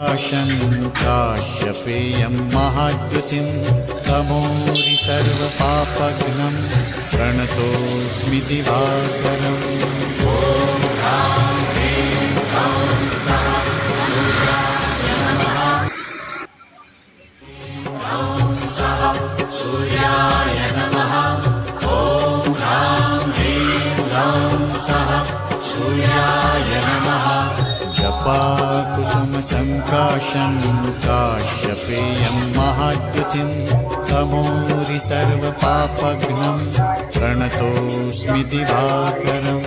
काशङ्काश्यपेयं महाद्विं तमोरि सर्वपापघं प्रणतोऽस्मितिभातम् सूर्याय नमः। ॐ सः सूर्याय जपाकुसुमसङ्काशं काश्यपेयं महाद्युतिं तमोरि सर्वपापघ्नं प्रणतोऽस्मि दिवाकरम्।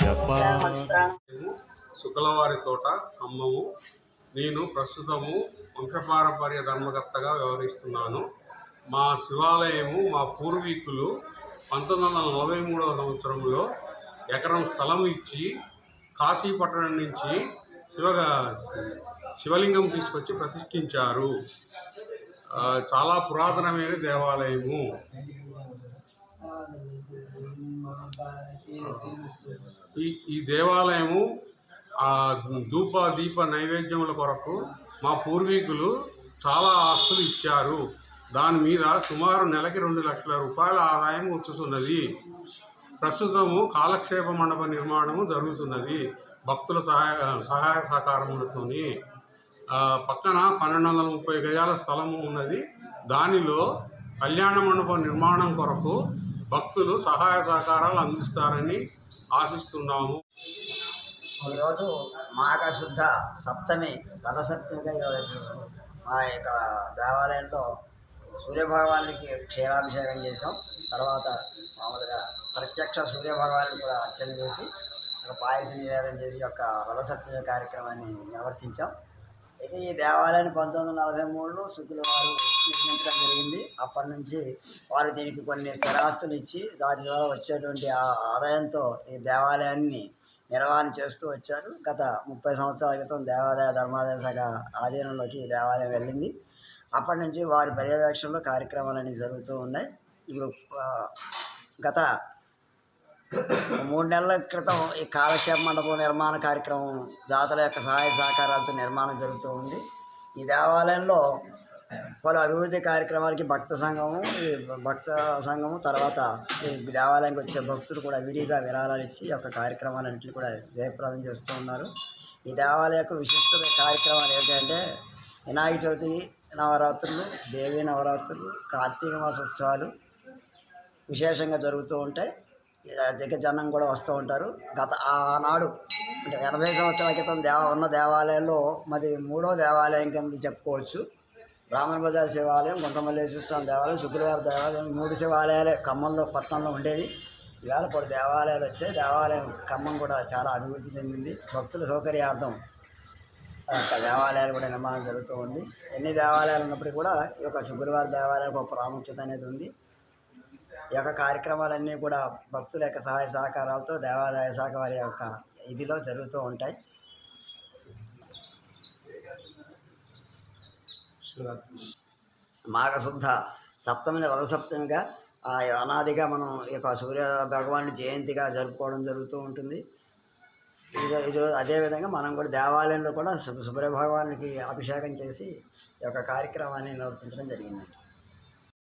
జపా శుక్లవారి తోట ఖమ్మము. నేను ప్రస్తుతము వంశపారంపర్య ధర్మకర్తగా వ్యవహరిస్తున్నాను. మా శివాలయము మా పూర్వీకులు పంతొమ్మిది వందల నలభై మూడవ సంవత్సరంలో ఎకరం స్థలం ఇచ్చి కాశీపట్టణం నుంచి శివ శివలింగం తీసుకొచ్చి ప్రతిష్ఠించారు. చాలా పురాతనమైన దేవాలయము. ఈ ఈ దేవాలయము ఆ ధూప దీప నైవేద్యముల కొరకు మా పూర్వీకులు చాలా ఆస్తులు ఇచ్చారు. దాని మీద సుమారు నెలకి రెండు లక్షల రూపాయల ఆదాయం వచ్చుతున్నది. ప్రస్తుతము కాలక్షేప మండప నిర్మాణము జరుగుతున్నది. భక్తుల సహాయ సహాయ సహకారములతో పక్కన పన్నెండు వందల ముప్పై గజాల స్థలము ఉన్నది. దానిలో కళ్యాణ మండప నిర్మాణం కొరకు భక్తులు సహాయ సహకారాలు అందిస్తారని ఆశిస్తున్నాము. ఈరోజు మాఘశుద్ధ సప్తమి రథసప్తమిగా ఈరోజు మా యొక్క దేవాలయంలో సూర్యభగవానికి క్షీరాభిషేకం చేసాం తర్వాత మామూలుగా ప్రత్యక్ష సూర్యభగవాన్ని కూడా అర్చన చేసి పాయస నివేదన చేసి యొక్క రథసప్తమి కార్యక్రమాన్ని నిర్వర్తించాం. అయితే ఈ దేవాలయాన్ని పంతొమ్మిది వందల నలభై మూడులో శుక్ల వారు నిర్మించడం జరిగింది. అప్పటి నుంచి వారు దీనికి కొన్ని స్థిరాస్తులు ఇచ్చి దాని ద్వారా వచ్చేటువంటి ఆ ఆదాయంతో ఈ దేవాలయాన్ని నిర్వహణ చేస్తూ వచ్చారు. గత ముప్పై సంవత్సరాల క్రితం దేవాదాయ ధర్మాదాయ శాఖ ఆధీనంలోకి ఈ దేవాలయం వెళ్ళింది. అప్పటి నుంచి వారి పర్యవేక్షణలో కార్యక్రమాలు అనేవి జరుగుతూ ఉన్నాయి. ఇప్పుడు గత మూడు నెలల క్రితం ఈ కాలక్షేప మండపం నిర్మాణ కార్యక్రమం దాతల యొక్క సహాయ సహకారాలతో నిర్మాణం జరుగుతూ ఉంది. ఈ దేవాలయంలో పలు అభివృద్ధి కార్యక్రమాలకి భక్త సంఘము ఈ భక్త సంఘము తర్వాత ఈ దేవాలయానికి వచ్చే భక్తులు కూడా విరిగా విరాళాలు ఇచ్చి ఈ యొక్క కార్యక్రమాలన్నింటినీ కూడా జయప్రదం చేస్తూ ఉన్నారు. ఈ దేవాలయ యొక్క విశిష్టత కార్యక్రమాలు ఏంటంటే వినాయక చవితి నవరాత్రులు దేవీ నవరాత్రులు కార్తీక మాస ఉత్సవాలు విశేషంగా జరుగుతూ ఉంటాయి. దిగ్గజనం జనం కూడా వస్తూ ఉంటారు. గత ఆనాడు అంటే ఎనభై సంవత్సరాల క్రితం దేవ ఉన్న దేవాలయంలో మరి మూడో దేవాలయం కింద చెప్పుకోవచ్చు. రామన్ బజార్ శివాలయం గుంటమల్లేశ్వర స్వామి దేవాలయం శుక్రవారం దేవాలయం మూడు శివాలయాలే ఖమ్మంలో పట్టణంలో ఉండేవి. ఇవాళ పలు దేవాలయాలు వచ్చాయి. దేవాలయం ఖమ్మం కూడా చాలా అభివృద్ధి చెందింది. భక్తుల సౌకర్యార్థం దేవాలయాలు కూడా నిర్మాణం జరుగుతూ ఉంది. ఎన్ని దేవాలయాలు ఉన్నప్పటికీ కూడా ఈ యొక్క శుక్రవారం దేవాలయాలకు ఒక ప్రాముఖ్యత అనేది ఉంది. ఈ యొక్క కార్యక్రమాలన్నీ కూడా భక్తుల యొక్క సహాయ సహకారాలతో దేవాదాయ శాఖ వారి యొక్క ఇదిలో జరుగుతూ ఉంటాయి. మాఘశుద్ధ సప్తమిని రథసప్తమిగా ఆ అనాదిగా మనం ఈ యొక్క సూర్య భగవాను జయంతిగా జరుపుకోవడం జరుగుతూ ఉంటుంది. ఇది ఇది అదేవిధంగా మనం కూడా దేవాలయంలో కూడా సు- భగవానికి అభిషేకం చేసి ఈ యొక్క కార్యక్రమాన్ని నిర్వర్తించడం జరిగిందండి.